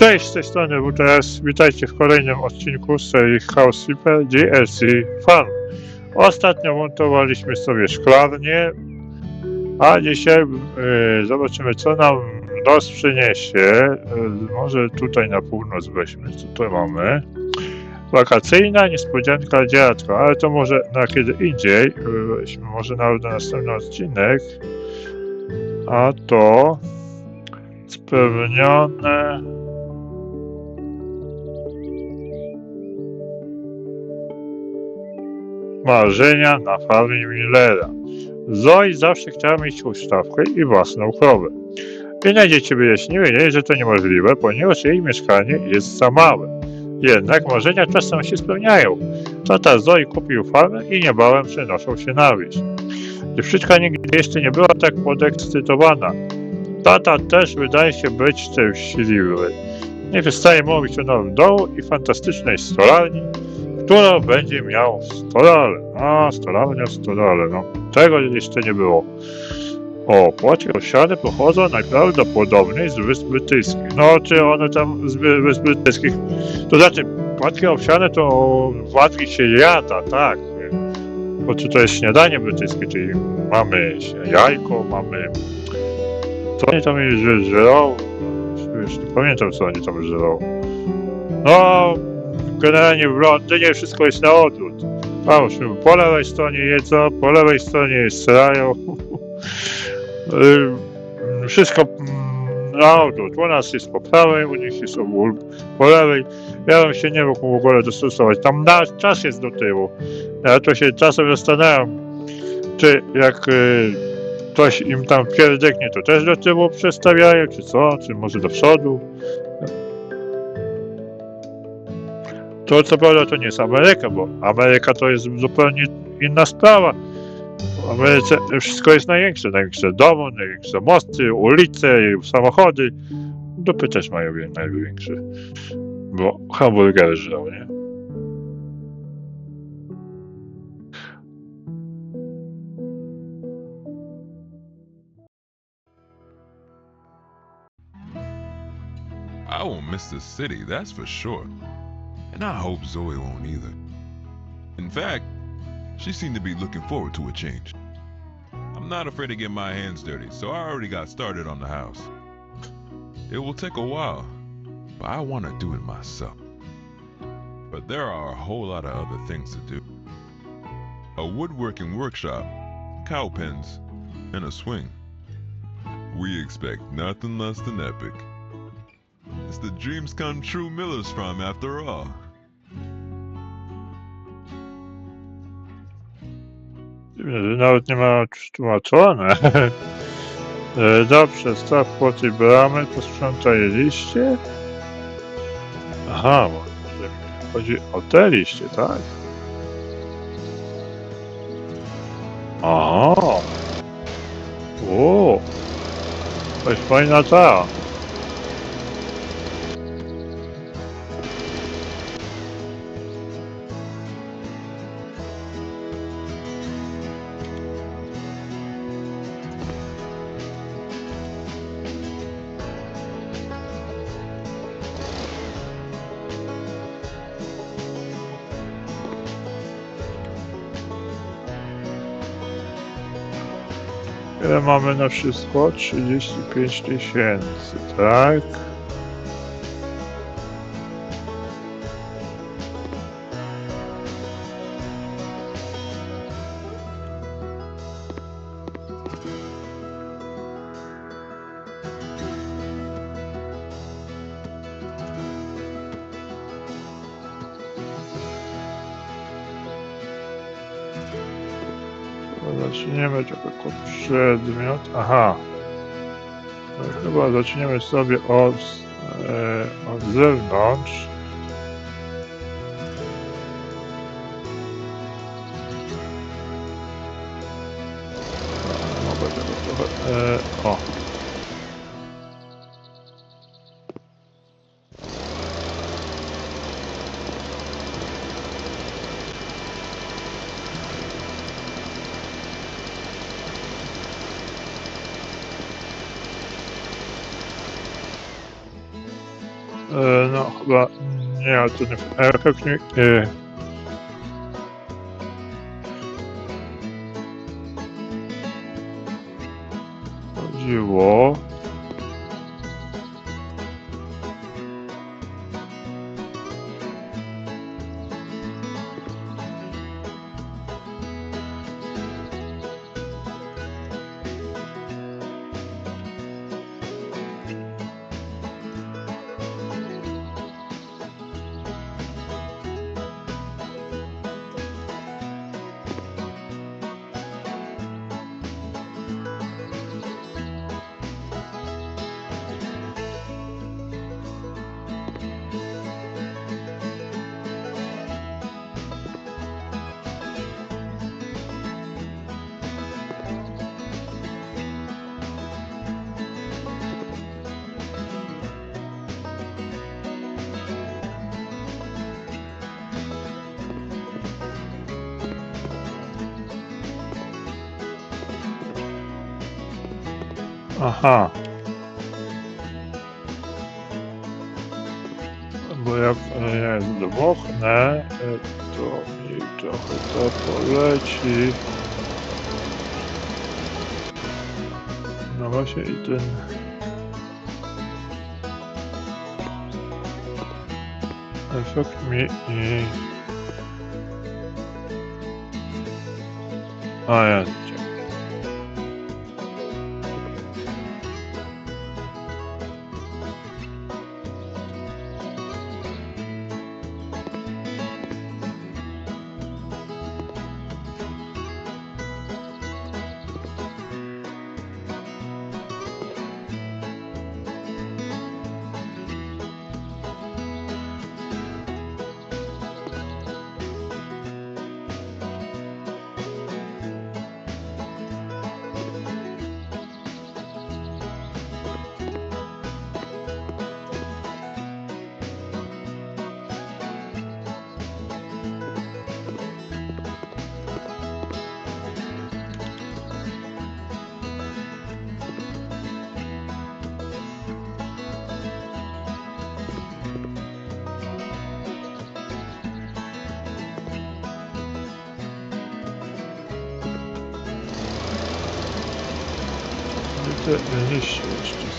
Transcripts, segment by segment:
Cześć, z tej strony WTS. Witajcie w kolejnym odcinku serii House Flipper DLC Farm. Ostatnio montowaliśmy sobie szklarnię, a dzisiaj y, zobaczymy co nam los przyniesie. Y, może tutaj na północ weźmy, co tu mamy. Wakacyjna niespodzianka dziadka, ale to może na kiedy indziej, y, weźmy może nawet na następny odcinek. A to spełnione marzenia na farmie Millera. Zoe zawsze chciała mieć huśtawkę i własną krowę. Inne dzieci wyjaśniły jej, że to niemożliwe, ponieważ jej mieszkanie jest za małe. Jednak marzenia czasem się spełniają. Tata Zoe kupił farmę i niebawem przenoszą się na wieś. Dziewczynka nigdy jeszcze nie była tak podekscytowana. Tata też wydaje się być szczęśliwy. Nie przestaje mówić o nowym domu i fantastycznej stolarni, którą będzie miał stolale. A, stolarnia, stolale, no. Tego jeszcze nie było. O, płatki owsiane pochodzą najprawdopodobniej z Wysp Brytyjskich. No, czy one tam z Wy- Wysp Brytyjskich... To znaczy, płatki owsiane to płatki się jada, tak. Bo czy to jest śniadanie brytyjskie, czyli mamy jajko, mamy... Co oni tam żerą? Już nie pamiętam, co oni tam żerą. No, generalnie w Londynie wszystko jest na odwrót. Już po lewej stronie jedzą, po lewej stronie srają. Wszystko mm, na odwrót. U nas jest po prawej, u nich jest po lewej. Ja bym się nie mógł w ogóle dostosować. Tam czas jest do tyłu. Ja to się czasem zastanawiam, czy jak y, ktoś im tam pierdyknie, to też do tyłu przestawiają, czy co, czy może do przodu. To co prawda to nie jest Ameryka, bo Ameryka to jest zupełnie inna sprawa. W Ameryce wszystko jest największe, największe domy, największe mosty, ulice, samochody. Dupy też mają największe, bo hamburgery żrą, nie? I won't miss the city, that's for sure. And I hope Zoe won't either. In fact, she seemed to be looking forward to a change. I'm not afraid to get my hands dirty, so I already got started on the house. It will take a while, but I want to do it myself. But there are a whole lot of other things to do. A woodworking workshop, cow pens, and a swing. We expect nothing less than epic. It's the dreams come true Miller's from, after all. Nawet nie ma tłumaczone. E, Dobrze, staw tej bramy, posprzątaj liście. Aha, może chodzi o te liście, tak? O, o, to jest fajna ta. Mamy na wszystko? 35 tysięcy, tak? Zaczniemy tylko przedmiot. Aha. Chyba zaczniemy sobie od, e, od zewnątrz. Nie, ale ten efekt nie... E, chodziło... Aha. Bo jak e, ja zdmuchnę, e, to mi trochę to poleci. No właśnie i ten... Efekt mi i... A ja, czekaj. Gdzie te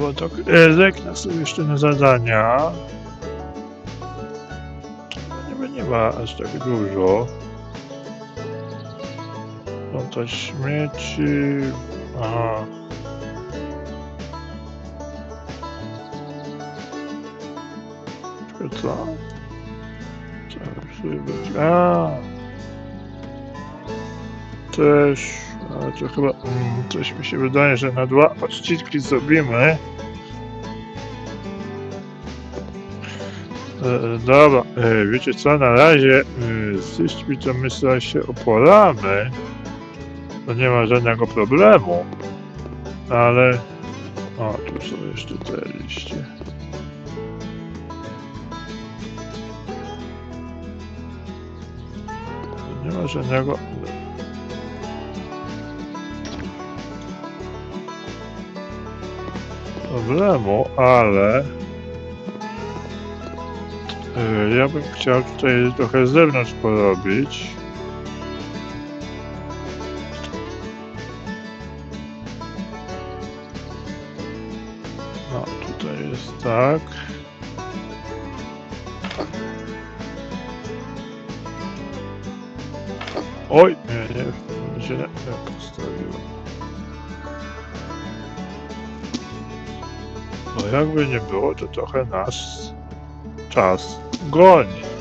Dobra, to zerknę sobie jeszcze na zadania. Niby nie ma aż tak dużo. To śmieci. Aha. Tylko co? Co musi być? A. Też. To chyba. Coś mi się wydaje, że na dwa odcinki zrobimy. E, dobra, e, wiecie co, na razie e, z liśćmi to my sobie się oporamy. To nie ma żadnego problemu. Ale... O, tu są jeszcze te liście. Nie ma żadnego... problemu, ale ja bym chciał tutaj trochę z zewnątrz porobić. No, tutaj jest tak. Oj, nie, nie. No jakby nie było, to trochę nas czas goni.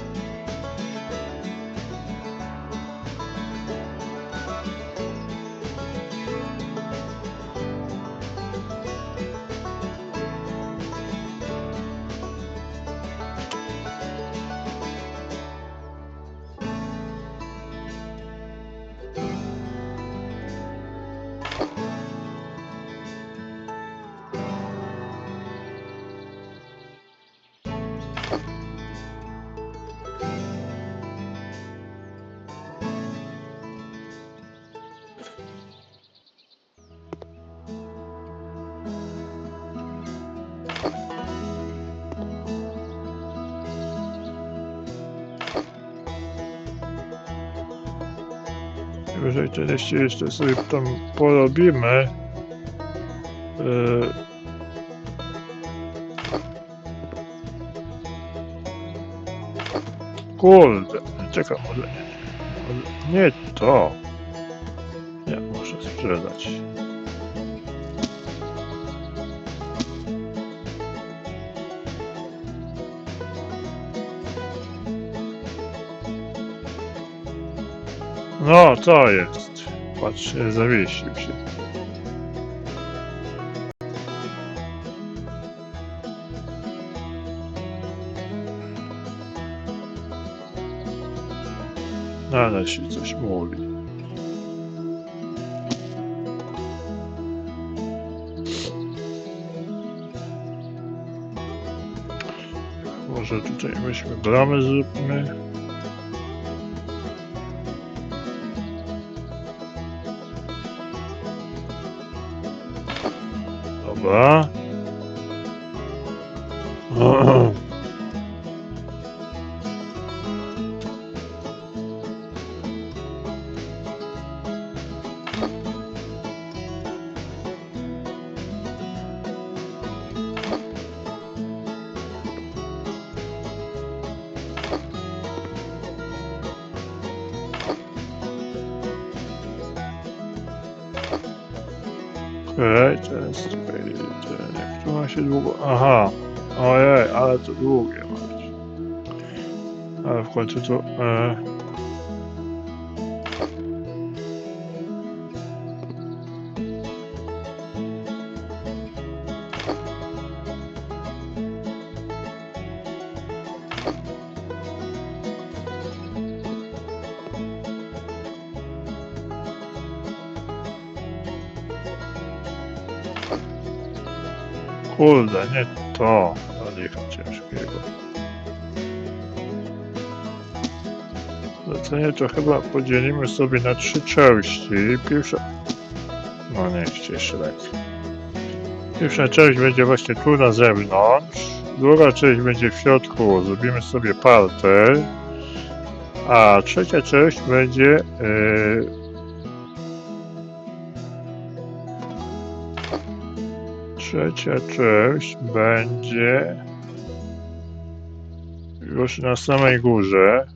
Liście jeszcze sobie tam porobimy. Yy, Kurde, czekaj, może może nie to. Nie, muszę sprzedać. No, to jest. Patrz, zawiesił się. Ale się coś mówi. Może tutaj weźmy bramę zróbmy. Dobra. Okej, teraz czekaj, się długo... Aha, ojej, ale to długie masz. Ale w końcu to... E... Kurde, nie to. Zalicha ciężkiego. Zlecenie to chyba podzielimy sobie na trzy części. Pierwsza... No nie, jeszcze lepiej. Pierwsza część będzie właśnie tu na zewnątrz. Druga część będzie w środku. Zrobimy sobie parter. A trzecia część będzie... Yy, Trzecia część będzie już na samej górze.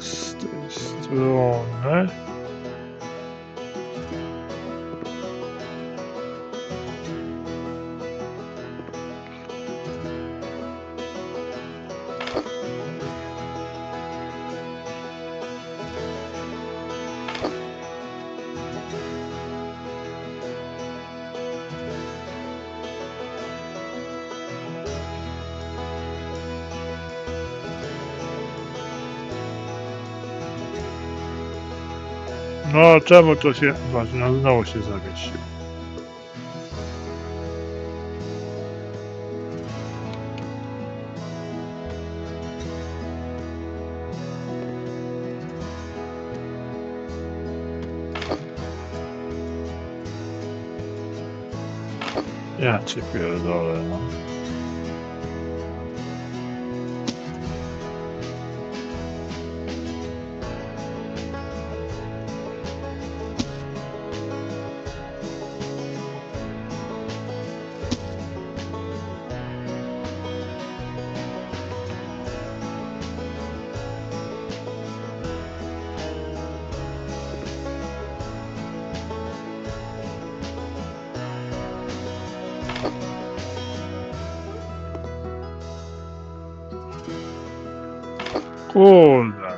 Dobra, teraz z No czemu to się... Patrz, no znowu się zawiesił. Ja cię pierdolę, no. Kurde,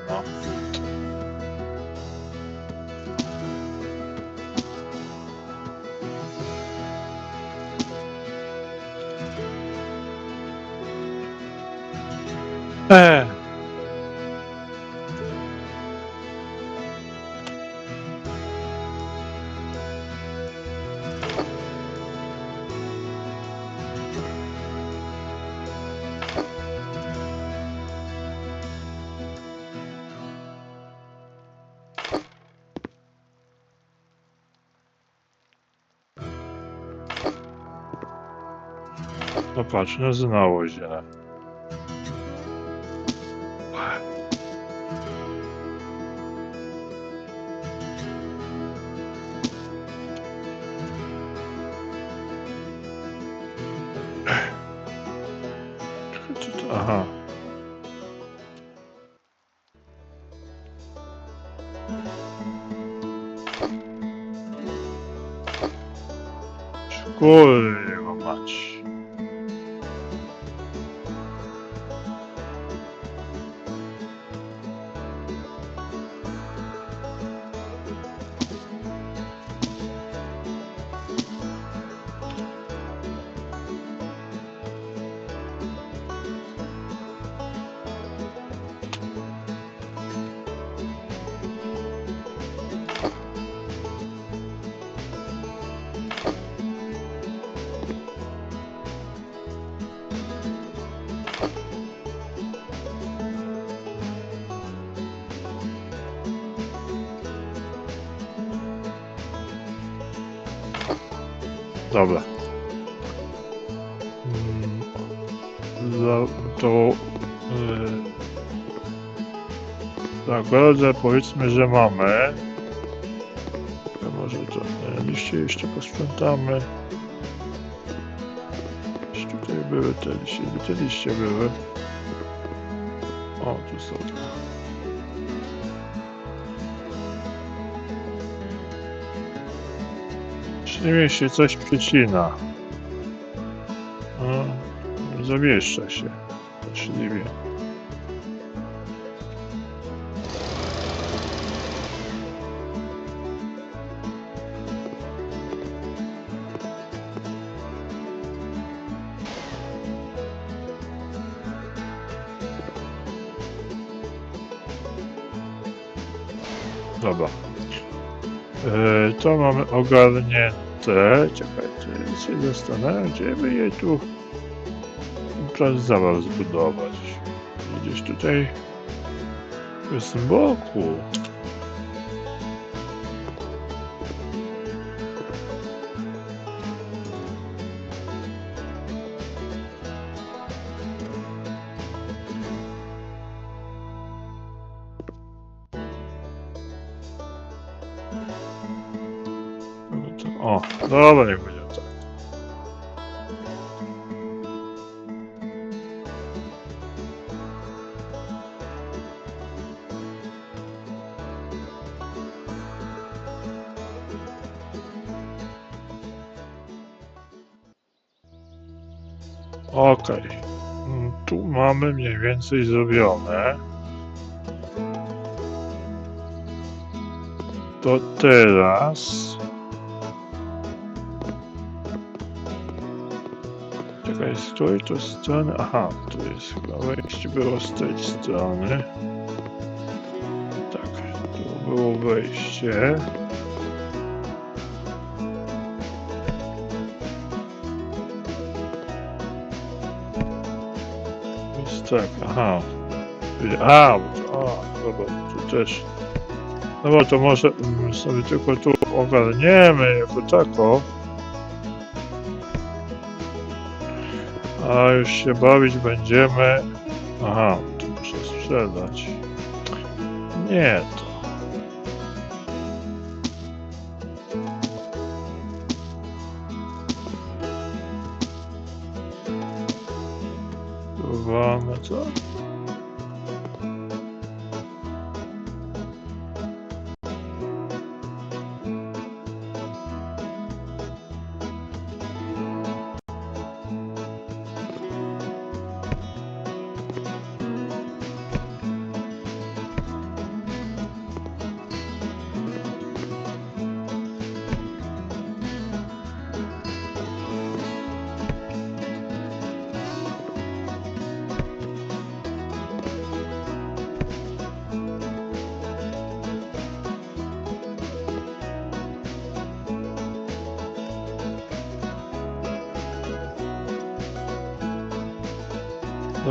patrz, no to- Aha. Kurwa Dobra. Mm, to... Yy, tak, drodze, powiedzmy, że mamy. Może to liście jeszcze posprzątamy. Gdzieś tutaj były te liście, te liście były. O, tu są. Śliwie się coś przecina. O, zamieszcza się. Śliwie. Dobra. E, to mamy ogarnięte. Czekajcie, się zastanawiam, gdzie by je tu plac zabaw zbudować. Gdzieś tutaj z boku. O, dobra, niech będzie tak. Mm, Tu mamy mniej więcej zrobione. To teraz... Której to strony? Aha, tu jest chyba wejście było z tej strony. Tak, tu było wejście. Jest tak, aha. A, a, dobra, to też. No bo to może mm, sobie tylko tu ogarniemy jako tako. A już się bawić będziemy. Aha, to muszę sprzedać. Nie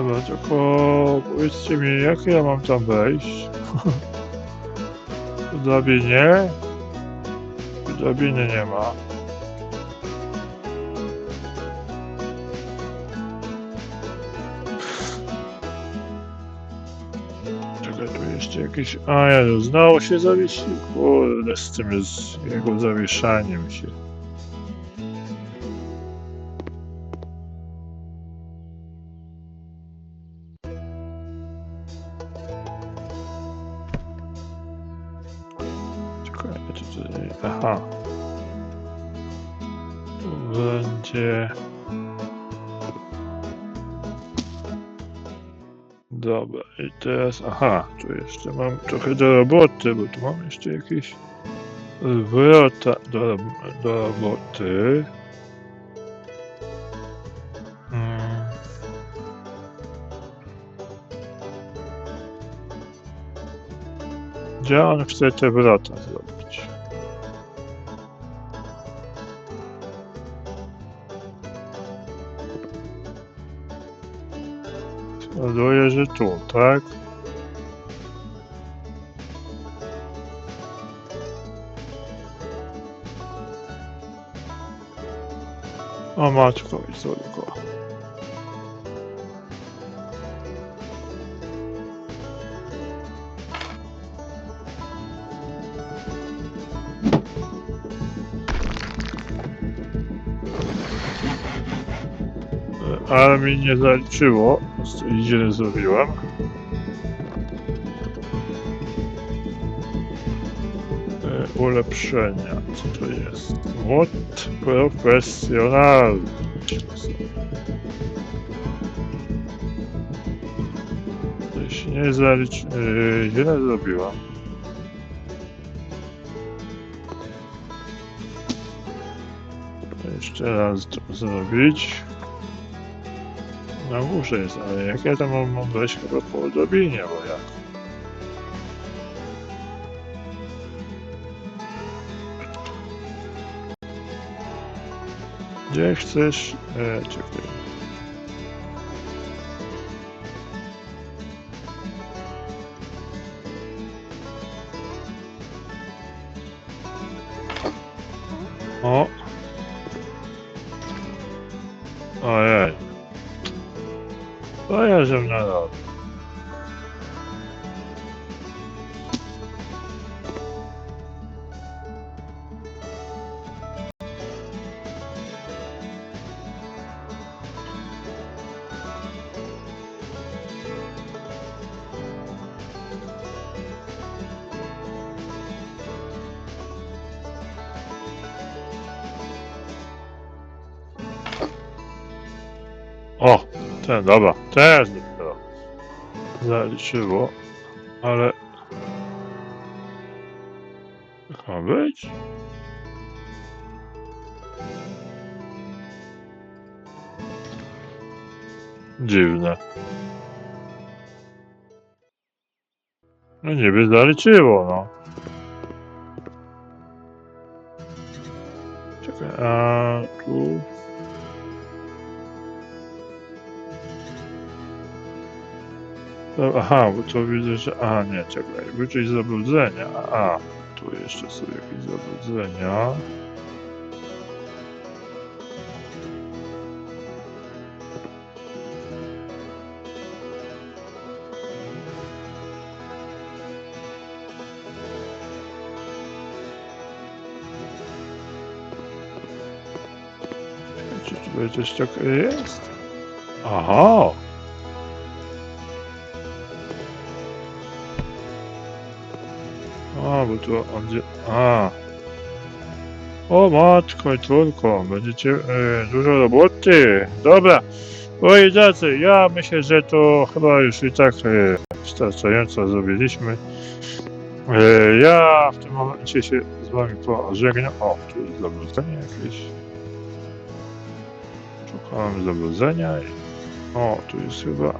Dobra, tylko powiedzcie mi, jak ja mam tam wejść? W drabinie? W drabiny nie ma. Czekaj, tu jeszcze jakieś... A, ja znowu się zawiesił. Kurde, z tym z jego zawieszaniem się. Teraz... Aha, tu jeszcze mam trochę do roboty, bo tu mam jeszcze jakieś... Wrota do, do roboty. Mm. Gdzie on chce te wrota zrobić? Zgaduję, że tu, tak? O matko i córko. Ale mi nie zaliczyło, źle zrobiłem. E, Ulepszenia, co to jest? Młot profesjonalny. Coś nie zalicz... Yy, źle zrobiłam. Jeszcze raz to zrobić. Na górze jest, ale jak ja tam mam, wejść chyba po odrobinie, bo jak? Gdzie chcesz? E, czekaj. Ten, dobra, teraz dopiero zaliczyło, ale... Ma być? Dziwne. No niby zaliczyło, no. No, aha, bo to widzę, że... A, nie, czekaj. Wyczuć zabrudzenia. A, tu jeszcze są jakieś zabrudzenia. Czy tutaj coś takiego jest? Aha! Tu gdzie- A. O matko i córko, będziecie e, dużo roboty. Dobra, moi drodzy, ja myślę, że to chyba już i tak e, wystarczająco zrobiliśmy. E, ja w tym momencie się z wami pożegnam. O, tu jest zabrudzenie jakieś. Szukałem zabrudzenia. O, tu jest chyba...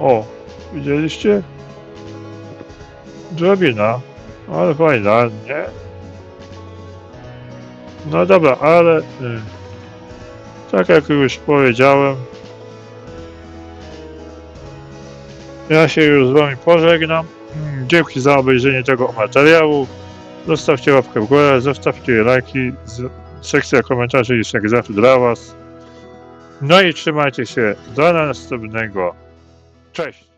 O, widzieliście? Drabina. Ale fajna, nie? No dobra, ale... Y, tak jak już powiedziałem... Ja się już z wami pożegnam. Mm, Dzięki za obejrzenie tego materiału. Zostawcie łapkę w górę, zostawcie lajki. Sekcja komentarzy jest jak zawsze dla was. No i trzymajcie się. Do następnego. Cześć!